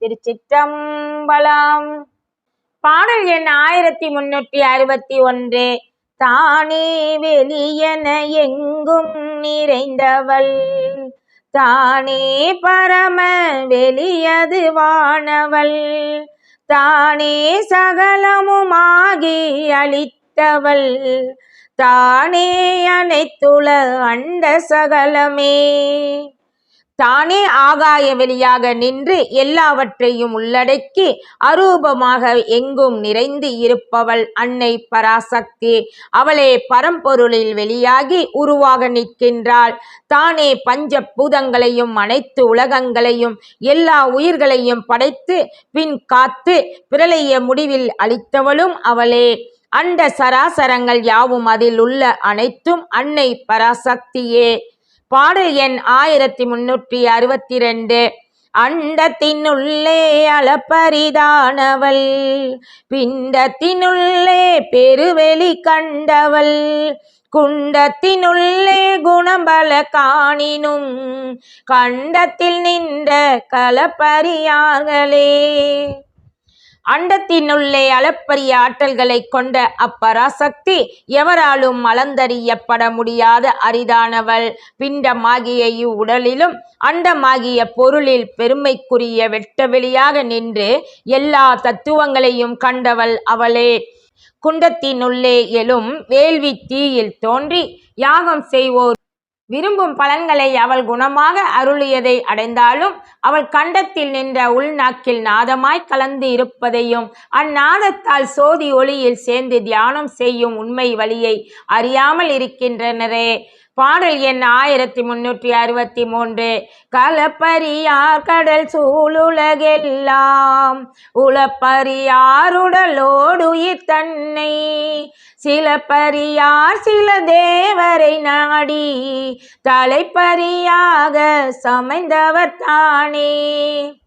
திருச்சிற்றம்பலம். பாடல் எண் ஆயிரத்தி முன்னூற்றி அறுபத்தி ஒன்று. தானே வெளியென எங்கும் நிறைந்தவள். தானே பரம வெளியது வானவள். தானே சகலமுமாகி அளித்தவள். தானே அனைத்துள அண்ட சகலமே. தானே ஆகாய வெளியாக நின்று எல்லாவற்றையும் உள்ளடக்கி அரூபமாக எங்கும் நிறைந்து இருப்பவள் அன்னை பராசக்தி. அவளே பரம்பொருளில் வெளியாகி உருவாக நிற்கின்றாள். தானே பஞ்ச பூதங்களையும் அனைத்து உலகங்களையும் எல்லா உயிர்களையும் படைத்து பின் காத்து பிரளைய முடிவில் அளித்தவளும் அவளே. அண்ட சராசரங்கள் யாவும் அதில் உள்ள அனைத்தும் அன்னை பராசக்தியே. பாடல் எண் ஆயிரத்தி முன்னூற்றி அறுபத்தி ரெண்டு அண்டத்தினுள்ளே அளப்பரிதானவள். பிண்டத்தினுள்ளே பெருவெளி கண்டவள். குண்டத்தினுள்ளே குணபல காணினும். கண்டத்தில் நின்ற கலப்பரியார்களே. அண்டத்தினுள்ளே அளப்பரிய ஆற்றல்களை கொண்ட அப்பராசக்தி எவராலும் அளந்தறியப்பட முடியாத அரிதானவள். பிண்டமாகிய இவ்வுடலிலும் அண்டமாகிய பொருளில் பெருமைக்குரிய வெட்டவெளியாக நின்று எல்லா தத்துவங்களையும் கண்டவள் அவளே. குண்டத்தினுள்ளே எழும் வேள்வி தீயில் தோன்றி யாகம் செய்வோர் விரும்பும் பலன்களை அவள் குணமாக அருளியதை அடைந்தாலும் அவள் கண்டத்தில் நின்ற உள்நாக்கில் நாதமாய் கலந்து இருப்பதையும் அந்நாதத்தால் சோதி ஒளியில் சேர்ந்து தியானம் செய்யும் உண்மை வழியை அறியாமல் இருக்கின்றனரே. பாடல் எண் ஆயிரத்தி முன்னூற்றி அறுபத்தி மூன்று. கலப்பரியார் கடல் சூழுலகெல்லாம் உளப்பரியாருடலோடுயிர் தன்னை. சில பரியார் சில தேவரை நாடி தலைப்பரியாக சமைந்தவர் தானே.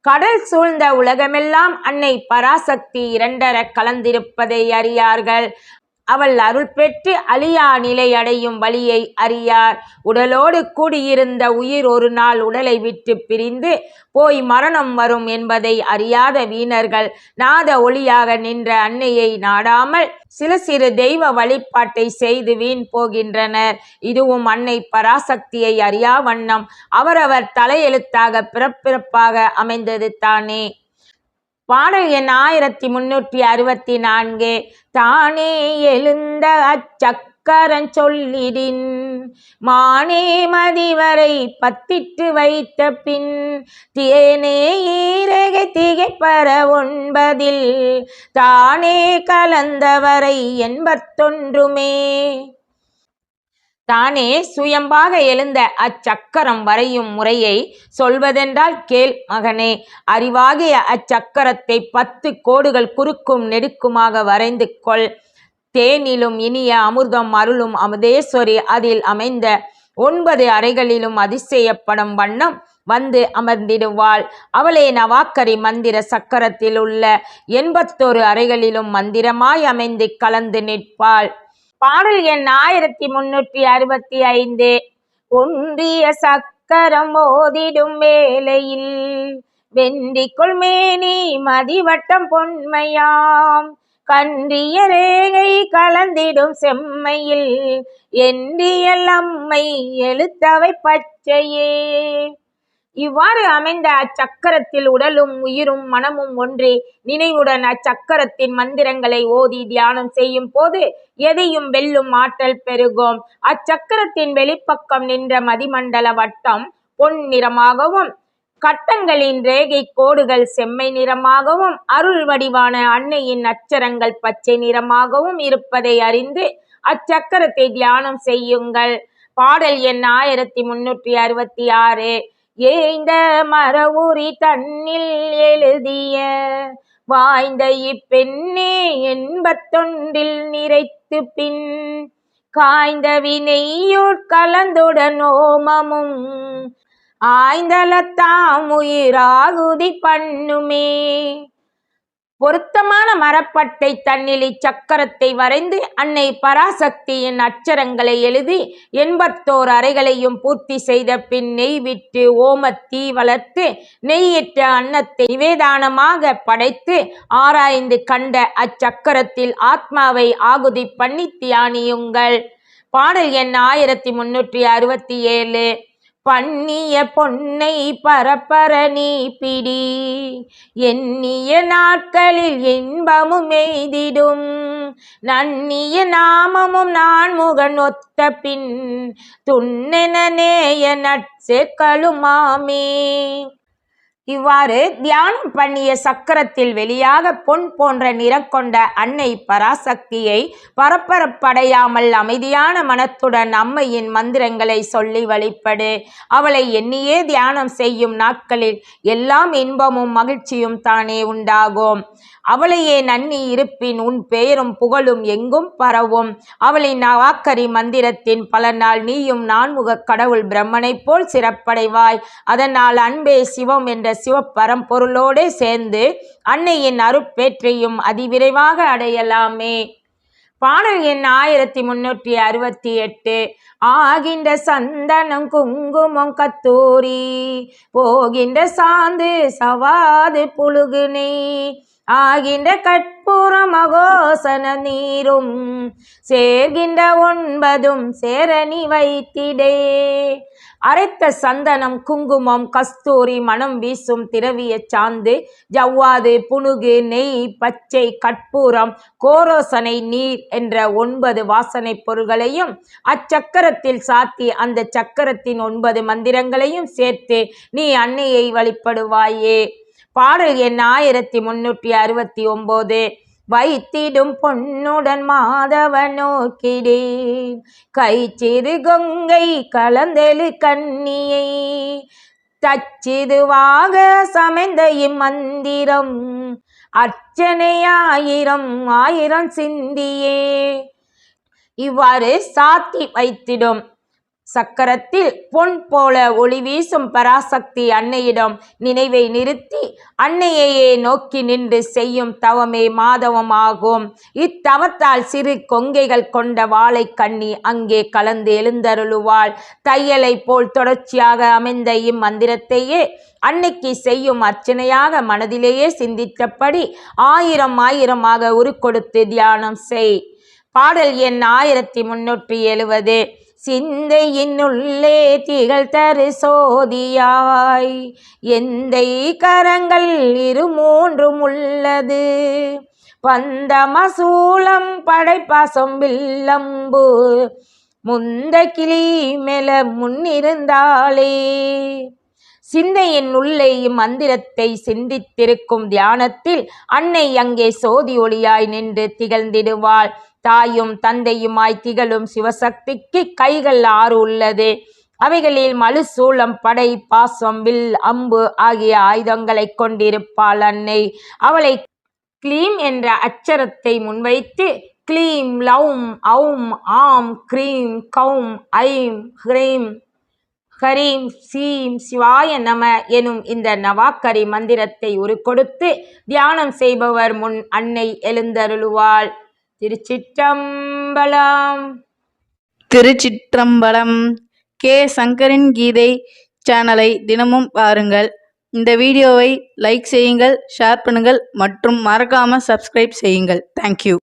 கடல் சூழ்ந்த உலகமெல்லாம் அன்னை பராசக்தி இரண்டர கலந்திருப்பதை அறியார்கள். அவள் அருள் பெற்று அழியா நிலை அடையும் வழியை அறியார். உடலோடு கூடியிருந்த உயிர் ஒரு நாள் உடலை விட்டு பிரிந்து போய் மரணம் வரும் என்பதை அறியாத வீணர்கள் நாத ஒளியாக நின்ற அன்னையை நாடாமல் சில சிறு தெய்வ வழிபாட்டை செய்து வீண் போகின்றனர். இதுவும் அன்னை பராசக்தியை அறியா வண்ணம். அவரவர் தலையெழுத்தாக பிறப்பிறப்பாக அமைந்தது தானே. பாடல் எண் ஆயிரத்தி முன்னூற்றி அறுபத்தி நான்கு. தானே எழுந்த அச்சக்கரன் சொல்லிடின் மானே மதிவரை பத்திட்டு வைத்த பின் தேனே ஈரகை திகைப்பற ஒன்பதில் தானே கலந்தவரை எண்பத்தொன்றுமே தானே சுயம்பாக எழுந்த அச்சக்கரம் வரையும் முறையை சொல்வதென்றால் கேள் மகனே. அறிவாகிய அச்சக்கரத்தை பத்து கோடுகள் குறுக்கும் நெடுக்குமாக வரைந்து கொள். தேனிலும் இனிய அமிர்தம் அருளும் அமுதேஸ்வரி அதில் அமைந்த ஒன்பது அறைகளிலும் அதிசயப்படும் வண்ணம் வந்து அமர்ந்திடுவாள். அவளே நவாக்கரி மந்திர சக்கரத்தில் உள்ள எண்பத்தோரு அறைகளிலும் மந்திரமாய் அமைந்து கலந்து நிற்பாள். பாடல் எண் ஆயிரத்தி முன்னூற்றி அறுபத்தி ஐந்து. ஒன்றிய சக்கரம் ஓதிடும் வேளையில் வென்றிக்குள் கொள்மேனி மதிவட்டம் பொன்மையாம். கன்றிய ரேகை கலந்திடும் செம்மையில் என்றியல் அம்மை எழுத்தவை பச்சையே. இவ்வாறு அமைந்த அச்சக்கரத்தில் உடலும் உயிரும் மனமும் ஒன்றே. நினைவுடன் அச்சக்கரத்தின் மந்திரங்களை ஓதி தியானம் செய்யும் போது எதையும் வெல்லும் ஆற்றல் பெருகும். அச்சக்கரத்தின் வெளிப்பக்கம் நின்ற மதிமண்டல வட்டம் பொன் நிறமாகவும் கட்டங்களின் ரேகை கோடுகள் செம்மை நிறமாகவும் அருள் வடிவான அன்னையின் அச்சரங்கள் பச்சை நிறமாகவும் இருப்பதை அறிந்து அச்சக்கரத்தை தியானம் செய்யுங்கள். பாடல் எண் ஆயிரத்தி முன்னூற்றி அறுபத்தி ஆறு. ஏய்ந்த மரவுரி தன்னில் எழுதிய வாய்ந்த இப்பெண்ணே எண்பத்தொன்றில் நிறைத்து பின் காய்ந்த வினையுட் கலந்துடன் ஓமமும் ஆய்ந்தலத்தாம் உயிராகுதி பண்ணுமே. பொருத்தமான மரப்பட்டை தன்னில் இச்சக்கரத்தை வரைந்து அன்னை பராசக்தியின் அச்சரங்களை எழுதி எண்பத்தோர் அறைகளையும் பூர்த்தி செய்த பின் நெய் விட்டு ஓமத்தீ வளர்த்து நெய்யிட்ட அன்னத்தை நிவேதானமாக படைத்து ஆராய்ந்து கண்ட அச்சக்கரத்தில் ஆத்மாவை ஆகுதி பண்ணி தியானியுங்கள். பாடல் எண் ஆயிரத்தி முன்னூற்றி அறுபத்தி ஏழு. பண்ணிய பொன்னை பரப்பர நீ பிடி. எண்ணிய நாட்களில் இன்பமும் எய்திடும். நன்னிய நாமமும் நான் முகன் ஒத்த பின். துண்ணென நேய நட்சேக்களுமாமே இவ்வாறு தியானம் பண்ணிய சக்கரத்தில் வெளியாக பொன் போன்ற நிறம் கொண்ட அன்னை பராசக்தியை பரப்பரப்படையாமல் அமைதியான மனத்துடன் அம்மையின் மந்திரங்களை சொல்லி வழிபடு. அவளை எண்ணியே தியானம் செய்யும் நாட்களில் எல்லாம் இன்பமும் மகிழ்ச்சியும் தானே உண்டாகும். அவளையே நன்னி இருப்பின் உன் பெயரும் புகழும் எங்கும் பரவும். அவளின் வாக்கரி மந்திரத்தின் பலனால் நீயும் நான்முக கடவுள் பிரம்மனைப் போல் சிறப்படைவாய். அதனால் அன்பே சிவம் என்ற சிவப்பரம்பொருளோடே சேர்ந்து அன்னையின் அருப்பேற்றையும் அதிவிரைவாக அடையலாமே. பாடல் எண் ஆயிரத்தி முன்னூற்றி அறுபத்தி எட்டு. ஆகின்ற சந்தனம் குங்குமம் கத்தூரி போகின்ற சாந்து சவாது புழுகுனே ஆகின்ற கற்பூர மகோசன நீரும் சேர்கின்ற ஒன்பதும் சேரணி வைத்திடே. அரைத்த சந்தனம் குங்குமம் கஸ்தூரி மனம் வீசும் திரவிய சாந்து ஜவ்வாது புனுகு நெய் பச்சை கற்பூரம் கோரோசனை நீர் என்ற ஒன்பது வாசனை பொருள்களையும் அச்சக்கரத்தில் சாத்தி அந்த சக்கரத்தின் ஒன்பது மந்திரங்களையும் சேர்த்து நீ அன்னையை வழிபடுவாயே. பாடல் எண் ஆயிரத்தி முன்னூற்றி அறுபத்தி ஒம்போது. வைத்திடும் பொன்னுடன் மாதவ நோக்கிடேன். கை சிறு கொங்கை கலந்தெழு கண்ணியை தச்சிதுவாக சமைந்த இம்மந்திரம் அர்ச்சனையாயிரம் ஆயிரம் சிந்தியே. இவ்வாறு சாத்தி வைத்திடும் சக்கரத்தில் பொன் போல ஒளி வீசும் பராசக்தி அன்னையிடம் நினைவை நிறுத்தி அன்னையையே நோக்கி நின்று செய்யும் தவமே மாதவம் ஆகும். இத்தவத்தால் சிறு கொங்கைகள் கொண்ட வாழை கண்ணி அங்கே கலந்து எழுந்தருளுவாள். தையலை போல் தொடர்ச்சியாக அமைந்த இம்மந்திரத்தையே அன்னைக்கு செய்யும் அர்ச்சனையாக மனதிலேயே சிந்தித்தபடி ஆயிரம் ஆயிரமாக உருக்கொடுத்து தியானம் செய். பாடல் எண் ஆயிரத்தி முன்னூற்றி எழுவது. சிந்தையினுள்ளே திகழ் தரு சோதியாய். எந்தை கரங்கள் இரு மூன்றும் உள்ளது. பந்தமசூலம் படைப்பாசம் வில்லம்பு முந்த கிளி மேல முன்னிருந்தாளே. சிந்தையின் உள்ளே இம்மந்திரத்தை சிந்தித்திருக்கும் தியானத்தில் அன்னை அங்கே சோதி ஒளியாய் நின்று திகழ்ந்திடுவாள். தாயும் தந்தையுமாய் திகழும் சிவசக்திக்கு கைகள் ஆறு உள்ளது. அவைகளில் மலுசூளம் படை பாசம் வில் அம்பு ஆகிய ஆயுதங்களை கொண்டிருப்பாள் அன்னை. அவளை கிளீம் என்ற அச்சரத்தை முன்வைத்து க்ளீம் லவும் ஔம் ஆம் க்ரீம் கௌம் ஐம் ஹ்ரீம் ஹரீம் சீம் சிவாய நம எனும் இந்த நவாக்கரி மந்திரத்தை உருக்கொடுத்து தியானம் செய்பவர் முன் அன்னை எழுந்தருளுவாள். திருச்சிற்றம்பலம். திருச்சிற்றம்பலம். கே. சங்கரின் கீதை சேனலை தினமும் பாருங்கள். இந்த வீடியோவை லைக் செய்யுங்கள் ஷேர் பண்ணுங்கள் மற்றும் மறக்காமல் சப்ஸ்கிரைப் செய்யுங்கள். தேங்க்யூ